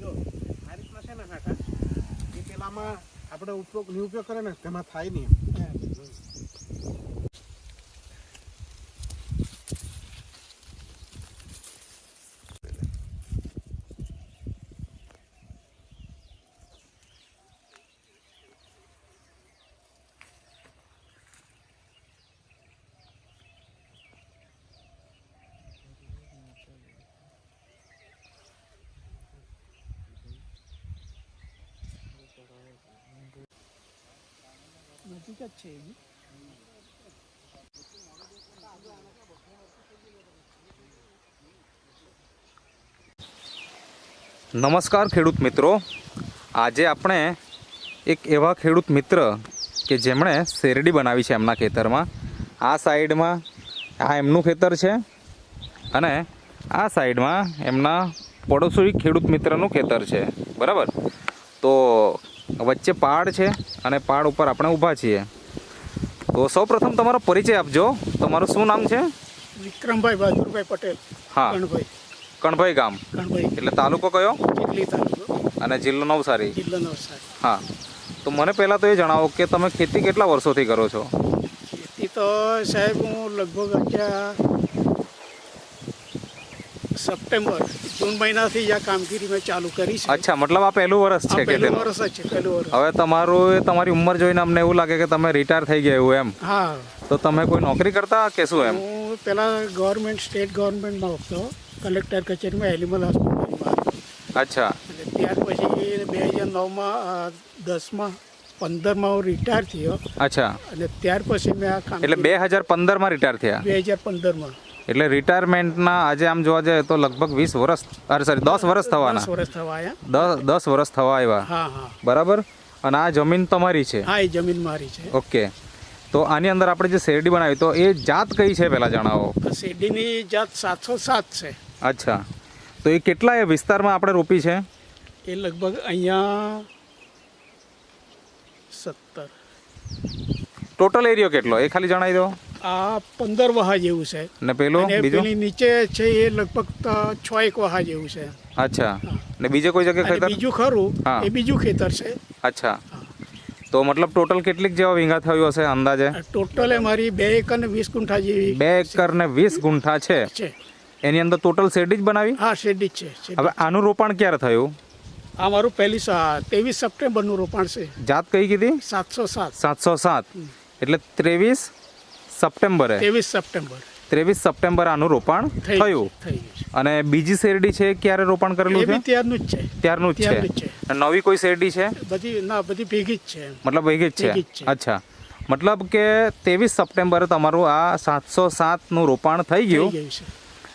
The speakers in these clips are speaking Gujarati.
જો આ રીતના છે એ પેલામાં આપણે ઉપયોગ નિઉપયોગ કરે ને તેમાં થાય નહીં નજીક છે નમસ્કાર ખેડૂત મિત્રો આજે આપણે એક એવા ખેડૂત મિત્ર કે જેમણે શેરડી બનાવી છે એમના ખેતરમાં. આ સાઈડમાં, આ એમનું ખેતર છે અને આ સાઈડમાં એમના પડોશી ખેડૂત મિત્રનું ખેતર છે. બરાબર? તો વચ્ચે પહાડ છે અને પહાડ ઉપર આપણે ઊભા છીએ. તો સૌપ્રથમ તમારો પરિચય આપજો. તમારું શું નામ છે? વિક્રમભાઈ બહાદુરભાઈ પટેલ હા. કણભાઈ. કણભાઈ ગામ. કણભાઈ. એટલે તાલુકો કયો? ચીખલી તાલુકો. અને જિલ્લો નવસારી. જિલ્લો નવસારી. હા. તો મને પહેલાં તો એ જણાવો કે તમે ખેતી કેટલા વર્ષોથી કરો છો? ખેતી તો સાહેબ હું લગભગ અત્યારે સપ્ટેમ્બર જૂન મહિનાથી આ કામગીરી મેં ચાલુ કરી છે. અચ્છા મતલબ આ પહેલું વર્ષ છે છે પહેલું વર્ષ જ છે પહેલું વર્ષ હવે તમારું તમારી ઉંમર જોઈને અમને એવું લાગે કે તમે રિટાયર થઈ ગયા એવું એમ. હા. તો તમે કોઈ નોકરી કરતા કે શું એમ? હું પહેલાં ગવર્મેન્ટ સ્ટેટ ગવર્મેન્ટમાં હતો કલેક્ટર કચેરીમાં એનિમલ હોસ્પિટલમાં અચ્છા. ત્યાર પછી બે હજાર નવમાં દસમાં પંદરમાં હું રિટાયર થયો. અચ્છા. અને ત્યાર પછી મેં આ કામ એટલે બે હજાર પંદરમાં રિટાયર થયા? બે હજાર પંદરમાં. એટલે રિટાયરમેન્ટના આજે આમ જોવા જઈએ તો લગભગ વીસ વર્ષ અરે સોરી દસ વર્ષ થવાના. વર્ષ થવા દસ વર્ષ થવા આવ્યા. બરાબર? અને આ જમીન તમારી છે? હા એ જમીન મારી છે. ઓકે. તો આની અંદર આપણે જે શેરડી બનાવી તો એ જાત કઈ છે પહેલાં જણાવો? શેરડીની જાત સાતસો સાત છે. અચ્છા. તો એ કેટલા એ વિસ્તારમાં આપણે રોપી છે? એ લગભગ અહીંયા સત્તર. ટોટલ એરિયો કેટલો? એ ખાલી જણાવી દો. આ પંદર વહા જેવું છે. ને પેલું બીજું? પેલી નીચે છે એ લગભગ છ એક વહા જેવું છે. અચ્છા. ને બીજે કોઈ જગ્યાએ ખેતર? બીજું ખરું. એ બીજું ખેતર છે. અચ્છા. તો મતલબ ટોટલ કેટલીક જેવા વીંગા થયું હશે અંદાજે? ટોટલ મારી બે એકર ને વીસ ગુંઠા જેવી બે એકર ને વીસ ગુંઠા છે. છે. એની અંદર ટોટલ શેરડી જ બનાવી? હા શેરડી જ છે હવે આનું રોપાણ ક્યારે થયું? આ મારું પહેલી ત્રેવીસ સપ્ટેમ્બરનું રોપાણ છે. જાત કઈ કીધી? સાતસો સાત. સાતસો સાત. એટલે ત્રેવીસ સપ્ટેમ્બરે. ત્રેવીસ સપ્ટેમ્બર. ત્રેવીસ સપ્ટેમ્બર આનું રોપાણ થયું. અને બીજી શેરડી છે ક્યારે રોપાણ કરેલું છે? ત્યારનું જ છે. ત્યારનું જ છે. નવી કોઈ શેરડી છે? બધી ના બધી ભેગી જ છે મતલબ ભેગી જ છે. અચ્છા. મતલબ કે ત્રેવીસ સપ્ટેમ્બરે તમારું આ સાતસો સાતનું રોપાણ થઈ ગયું.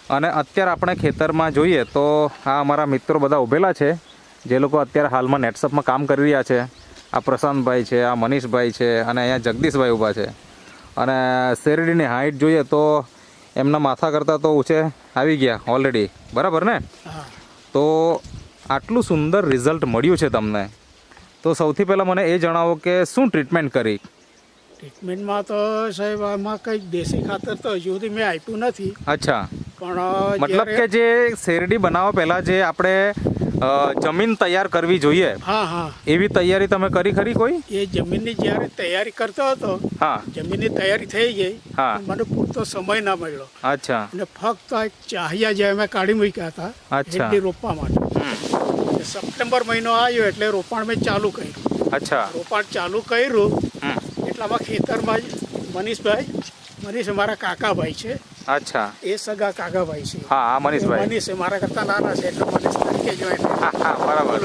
અને અત્યારે આપણે ખેતરમાં જોઈએ તો આ અમારા મિત્રો બધા ઊભેલા છે. જે લોકો અત્યારે હાલમાં નેટસપમાં કામ કરી રહ્યા છે. આ પ્રશાંતભાઈ છે આ મનીષભાઈ છે અને અહીંયા જગદીશભાઈ ઊભા છે. અને શેરડીની હાઈટ જોઈએ તો એમના માથા કરતાં તો ઊંચે આવી ગયા ઓલરેડી બરાબર ને? તો આટલું સુંદર રિઝલ્ટ મળ્યું છે તમને. તો સૌથી પહેલાં મને એ જણાવો કે શું ટ્રીટમેન્ટ કરી? ટ્રીટમેન્ટમાં તો સાહેબ આમાં કંઈક દેશી ખાતર તો હજુ સુધી મેં આપ્યું નથી. અચ્છા. પણ મતલબ કે જે શેરડી બનાવવા પહેલાં જે આપણે જમીન તૈયાર કરવી જોઈએ. હા હા. એવી તૈયારી તમે કરી ખરી કોઈ? એ જમીનની જ્યારે તૈયારી કરતો હતો હા. જમીનની તૈયારી થઈ ગઈ હા. મને પૂરતો સમય ના મળ્યો. અચ્છા. અને ફક્ત એક ચાહિયા જે અમે કાઢી મૂક્યા હતા અચ્છા. રોપવા માટે. સપ્ટેમ્બર મહિનો આવ્યો એટલે રોપાણ મેં ચાલુ કર્યું. અચ્છા. રોપાણ ચાલુ કર્યું એટલામાં ખેતરમાં જ મનીષભાઈ મનીષ મારા કાકાભાઈ છે. અચ્છા. એ સગા કાકાભાઈ છે. હા હા મનીષભાઈ. મનીષ મારા કરતા નાના છે એટલે મનીષ તરીકે જોઈએ હા હા બરાબર.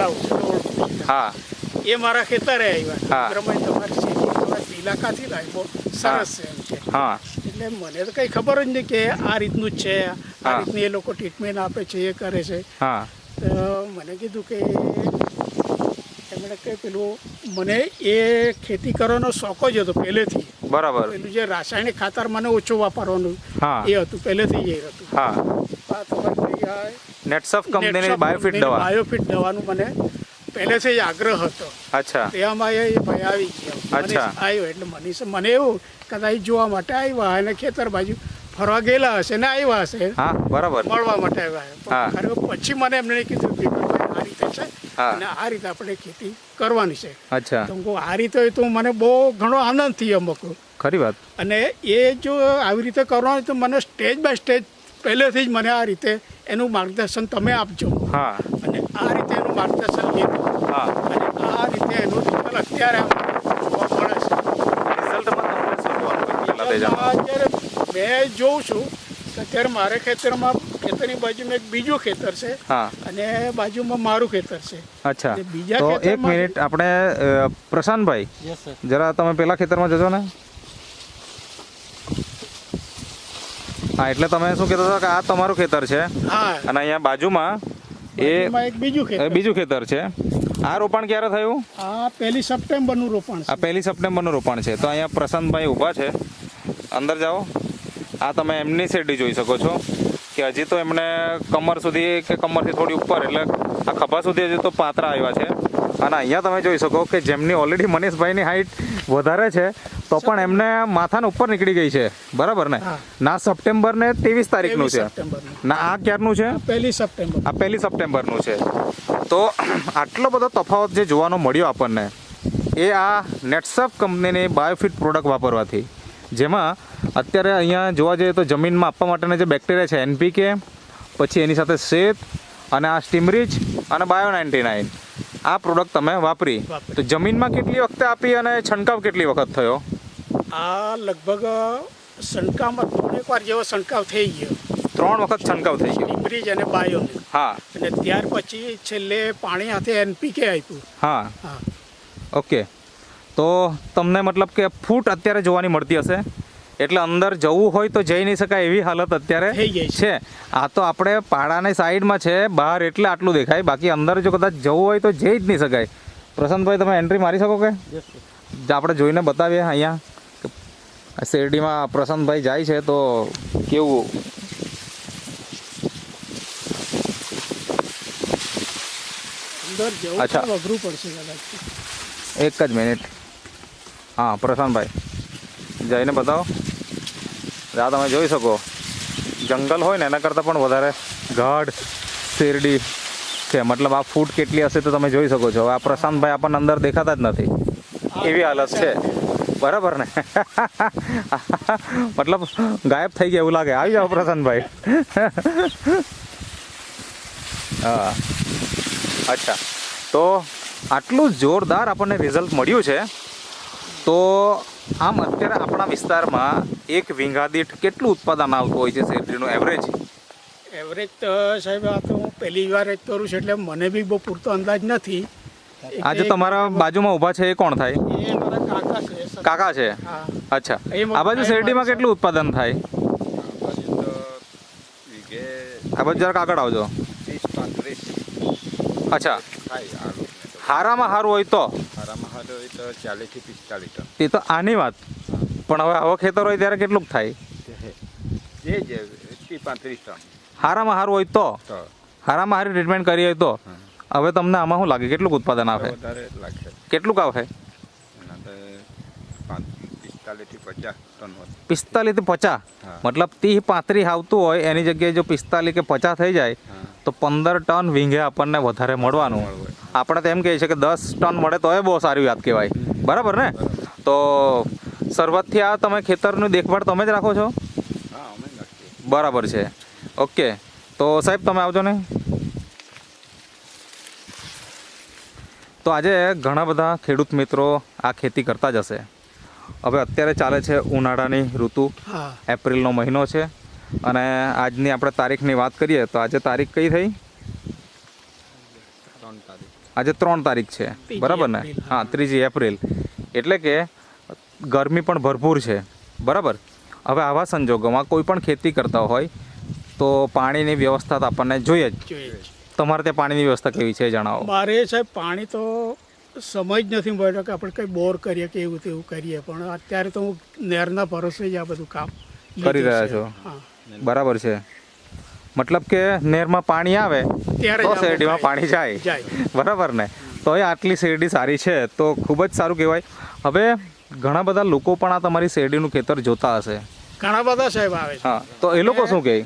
હા. એ મારા ખેતરે. આવ્યા. રમણ તમારી છે ઇલાકાથી લાવ્યો સરસ છે એમ હા. એટલે મને તો કંઈ ખબર જ નહીં કે આ રીતનું જ છે આ. રીતની એ લોકો ટ્રીટમેન્ટ આપે છે એ કરે છે. હા. તો મને કીધું કે એમણે કે પેલું મને એ ખેતી કરવાનો શોખ જ હતો પહેલેથી. બરાબર. પેલું જે રાસાયણિક ખાતર મને ઓછું વાપરવાનું એ હતું પહેલેથી એ હતું. હા. આ તમારી નેટસફ કંપનીની બાયોફિટ દવા. બાયોફિટ દવાનું મને પહેલેથી જ આગ્રહ હતો. અચ્છા. તેમાં એ ભાઈ આવી ગયો. અચ્છા. આવ્યો એટલે મનીષ મને એવું કદાચ જોવા માટે આવ્યા અને ખેતર બાજુ ફરવા ગયેલા હશે ને આવ્યા હશે. હા બરાબર. મળવા માટે આવ્યા. હા. ખરેખર પછી મને એમણે કીધું કે આ રીતે છે. અને આ રીતે આપણે ખેતી કરવાની છે. અચ્છા. તો આ રીતે તો મને બહુ ઘણો આનંદ થયો અમુક. ખરી વાત. અને એ જો આવી રીતે કરવાનું તો મને સ્ટેજ બાય સ્ટેજ પહેલેથી જ મને આ રીતે એનું માર્ગદર્શન તમે આપજો. હા. અને આ રીતે એનું માર્ગદર્શન લીધું. હા. અને આ રીતે એનું રિઝલ્ટ અત્યારે મળે છે. અત્યારે મેં જોઉં છું અત્યારે મારે ખેતરમાં ખેતરની બાજુમાં એક બીજું ખેતર છે હા. અને બાજુમાં મારું ખેતર છે. અચ્છા. બીજા તો એક મિનિટ આપણે પ્રશાંતભાઈ. જરા તમે પેલા ખેતરમાં જજો ને. હા એટલે તમે શું કહેતા હતા કે આ તમારું ખેતર છે? અને અહીંયા બાજુમાં એ બીજું ખેતર. બીજું ખેતર છે. આ રોપણ ક્યારે થયું? આ પહેલી સપ્ટેમ્બરનું રોપણ આ પહેલી સપ્ટેમ્બરનું રોપણ છે. તો અહીંયા પ્રશાંતભાઈ ઊભા છે. અંદર જાઓ. આ તમે એમની શેરડી જોઈ શકો છો. કે હજી તો એમણે કમર સુધી કે કમરથી થોડી ઉપર એટલે આ ખભા સુધી હજી તો પાતરા આવ્યા છે. અને અહીંયા તમે જોઈ શકો કે જેમની ઓલરેડી મનીષભાઈની હાઈટ વધારે છે તો પણ એમને માથાને ઉપર નીકળી ગઈ છે. બરાબર ને? ના સપ્ટેમ્બર ને ત્રેવીસ તારીખનું છે. ના આ ક્યારનું છે? પહેલી સપ્ટેમ્બર. આ પહેલી સપ્ટેમ્બરનું છે. તો આટલો બધો તફાવત જે જોવાનો મળ્યો આપણને એ આ નેટસફ કંપનીની બાયોફિટ પ્રોડક્ટ વાપરવાથી. જેમાં અત્યારે અહીંયા જોવા જઈએ તો જમીનમાં આપવા માટેના જે બેક્ટેરિયા છે એનપીકે પછી એની સાથે શેત અને આ સ્ટીમરીચ અને બાયો નાઇન્ટી નાઇન. આ પ્રોડક્ટ તમે વાપરી. તો જમીનમાં કેટલી વખતે આપી અને છંટકાવ કેટલી વખત થયો? આ લગભગ સણકામાં ત્રણેક વાર જેવો છંટકાવ થઈ ગયો. ત્રણ વખત છંટકાવ થઈ ગયો. બ્રિજ અને બાયો હા. અને ત્યાર પછી છેલ્લે પાણી હાથે એનપીકે આપ્યું. હા. હા. ઓકે. તો તમને મતલબ કે ફૂટ અત્યારે જોવાની મળતી હશે. એટલે અંદર જવું હોય તો જઈ નહીં શકાય એવી હાલત અત્યારે છે. આ તો આપણે પાડાની સાઈડમાં છે બહાર એટલે આટલું દેખાય. બાકી અંદર જો કદાચ જવું હોય તો જઈ જ નહીં શકાય. પ્રશાંતભાઈ તમે એન્ટ્રી મારી શકો કે? જ આપણે જોઈને બતાવીએ અહીંયા. શેરડીમાં પ્રશાંતભાઈ જાય છે તો કેવું? અચ્છા. એક જ મિનિટ હા, પ્રશાંતભાઈ. જઈને બતાવો. જ્યાં તમે જોઈ શકો. જંગલ હોય ને, એના કરતાં પણ વધારે ગાઢ, શેરડી છે મતલબ આ ફૂટ કેટલી હશે તો તમે જોઈ શકો છો. આ પ્રશાંતભાઈ આપણને અંદર દેખાતા જ નથી. એવી હાલત છે. બરાબર ને? મતલબ ગાયબ થઈ ગયા એવું લાગે. આવી જાઓ પ્રશાંતભાઈ. હા. અચ્છા. તો આટલું જોરદાર આપણને રિઝલ્ટ મળ્યું છે. તો આમ અત્યારે આપણા વિસ્તારમાં એક વીંઘા દીઠ કેટલું ઉત્પાદન આવતું હોય છે શેરડીનું એવરેજ એવરેજ તો સાહેબ આ તો હું પહેલી વાર જ કરું છું એટલે મને બી બહુ પૂરતો અંદાજ નથી. આજે તમારા બાજુમાં ઊભા છે એ કોણ થાય? એ મારા કાકા છે કાકા છે? હા. અચ્છા. આ બાજુ શેરડીમાં કેટલું ઉત્પાદન થાય? આ બાજુ જરાક આગળ આવજો. અચ્છા. હારામાં હારું હોય તો? તો ચાલીસથી પિસ્તાલીસ ટન. તે તો આની વાત. પણ હવે આવો ખેતર હોય ત્યારે કેટલું થાય? જે જે ત્રીસ પાંત્રીસ ટન. હારામાં હારું હોય તો? હારામાં હારી ટ્રીટમેન્ટ કરી હોય તો? હવે તમને આમાં શું લાગે? કેટલું ઉત્પાદન આવે કેટલું આવે એના તો પાંચ પચાસ ટન વધે પિસ્તાલીસથી પચાસ મતલબ ત્રીસ પાંત્રીસ આવતું હોય એની જગ્યાએ જો પિસ્તાલીસ કે પચાસ થઈ જાય તો પંદર ટન વીંઘે આપણને વધારે મળવાનું. મળવું. આપણે તો એમ કહીએ છીએ કે દસ ટન મળે તો એ બહુ સારી વાત કહેવાય. બરાબર ને? તો શરૂઆતથી આ તમે ખેતરની દેખભાળ તમે જ રાખો છો? બરાબર છે. ઓકે. તો સાહેબ તમે આવજો ને. તો આજે ઘણા બધા ખેડૂત મિત્રો આ ખેતી કરતા જ હશે. હવે અત્યારે ચાલે છે ઉનાળાની ઋતુ. એપ્રિલનો મહિનો છે. અને આજની આપણે તારીખની વાત કરીએ તો આજે તારીખ કઈ થઈ? આજે ત્રણ તારીખ છે. બરાબર ને? હા. ત્રીજી એપ્રિલ. એટલે કે ગરમી પણ ભરપૂર છે. બરાબર? હવે આવા સંજોગોમાં કોઈ પણ ખેતી કરતા હોય તો પાણીની વ્યવસ્થા તો આપણને જોઈએ જ. જોઈએ તમારે ત્યાં પાણીની વ્યવસ્થા કેવી છે જણાવો. મારે સાહેબ પાણી તો સમય જ નથી મળ્યો કે આપણે કંઈ બોર કરીએ કે એવું તેવું કરીએ. પણ અત્યારે તો હું નહેરના ભરોસે જ આ બધું કામ કરી રહ્યા છો. બરાબર છે. મતલબ કે નહેરમાં પાણી આવે ત્યારે તો શેરડીમાં પાણી જાય. જાય. બરાબર ને? તો એ આટલી શેરડી સારી છે તો ખૂબ જ સારું કહેવાય. હવે ઘણા બધા લોકો પણ આ તમારી શેરડીનું ખેતર જોતા હશે. ઘણા બધા સાહેબ આવે છે. હા તો એ લોકો શું કહે?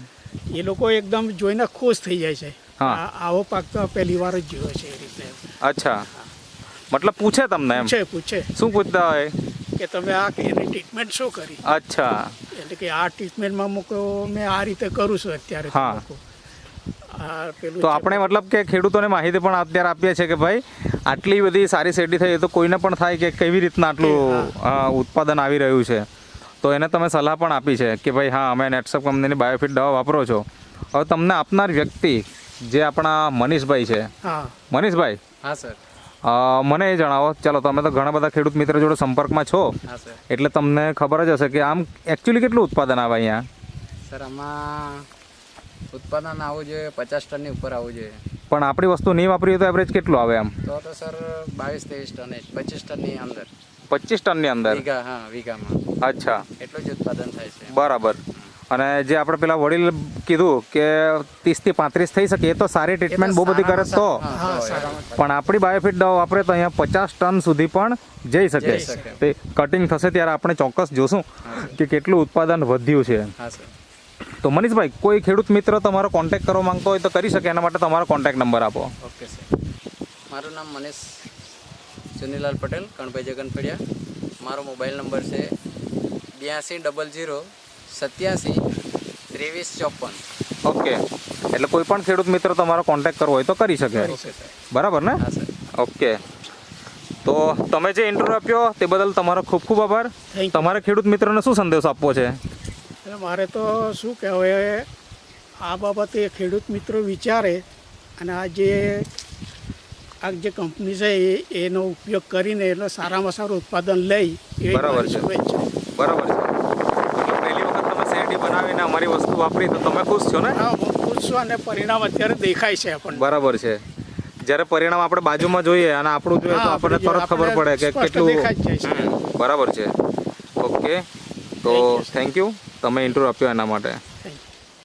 એ લોકો એકદમ જોઈને ખુશ થઈ જાય છે. હા. આવો પાક તો પહેલી વાર જ જોયો છે એ રીતે. અચ્છા. મતલબ પૂછે તમને એમ? પૂછે શું પૂછતા હોય? કે તમે આ ટ્રીટમેન્ટ શું કરી? અચ્છા. એટલે કે આ ટ્રીટમેન્ટમાં મૂકો મેં આ રીતે કરું છું અત્યારે હા. તો આપણે મતલબ કે ખેડૂતોને માહિતી પણ અત્યારે આપીએ છીએ કે ભાઈ આટલી બધી સારી શેરડી થઈ તો કોઈને પણ થાય કે કેવી રીતના આટલું ઉત્પાદન આવી રહ્યું છે. તો એને તમે સલાહ પણ આપી છે કે ભાઈ હા અમે નેટસપ કંપનીની બાયોફિટ દવા વાપરો છો. હવે તમને આપનાર વ્યક્તિ જે આપણા મનીષભાઈ છે. મનીષભાઈ હા સર. મને એ જણાવો. ચાલો તમે તો ઘણા બધા ખેડૂત મિત્ર જોડે સંપર્કમાં છો. એટલે તમને ખબર જ હશે કે આમ એકચ્યુઅલી કેટલું ઉત્પાદન આવે અહીંયા? સર આમાં ઉત્પાદન આવવું જોઈએ પચાસ ટનની ઉપર આવવું જોઈએ. પણ આપણી વસ્તુ નહીં વાપરીએ તો એવરેજ કેટલું આવે આમ તો તો સર બાવીસ ત્રેવીસ ટન પચીસ ટનની અંદર. પચીસ ટનની અંદર? વીઘા હા વીઘામાં. અચ્છા. એટલું જ ઉત્પાદન થાય છે. બરાબર. અને જે આપણે પેલા વડીલ કીધું કે ત્રીસથી પાંત્રીસ થઈ શકે એ તો સારી ટ્રીટમેન્ટ બહુ બધી કરે તો. પણ આપણી બાયોફિટ દવા વાપરે તો અહીંયા પચાસ ટન સુધી પણ જઈ શકે. તે કટિંગ થશે ત્યારે આપણે ચોક્કસ જોશું કે કેટલું ઉત્પાદન વધ્યું છે. તો મનીષભાઈ કોઈ ખેડૂત મિત્ર તમારો કોન્ટેક્ટ કરવા માંગતો હોય તો કરી શકે એના માટે તમારો કોન્ટેક્ટ નંબર આપો. Okay sir. મારું નામ મનીષ સુનીલાલ પટેલ કણભાઈ જગનપડિયા. મારો મોબાઈલ નંબર છે બ્યાસી ડબલ જીરો સત્યાસી ત્રેવીસ ચોપન. ઓકે. એટલે કોઈ પણ ખેડૂત મિત્ર તમારો કોન્ટેક્ટ કરવો હોય તો કરી શકે. બરાબર ને? હા સર. ઓકે. તો તમે જે ઇન્ટરવ્યુ આપ્યો તે બદલ તમારો ખૂબ ખૂબ આભાર. તમારા તમારે ખેડૂત મિત્રોને શું સંદેશ આપવો છે? એટલે મારે તો શું કહેવાય આ બાબતે ખેડૂત મિત્રો વિચારે અને આ જે આ જે કંપની છે એ એનો ઉપયોગ કરીને એટલે સારામાં સારું ઉત્પાદન લઈ એ બરાબર છે. બરાબર છે. વખત બનાવીને અમારી વસ્તુ વાપરી તો તમે ખુશ છો ને? હા હું ખુશ છું અને પરિણામ અત્યારે દેખાય છે આપણને. બરાબર છે. જ્યારે પરિણામ આપણે બાજુમાં જોઈએ અને આપણું જોઈએ તો આપણને આપણે તરત ખબર પડે કે કેટલું. બરાબર છે. ઓકે તો થેન્ક યુ તમે ઇન્ટરવ્યુ આપ્યો એના માટે.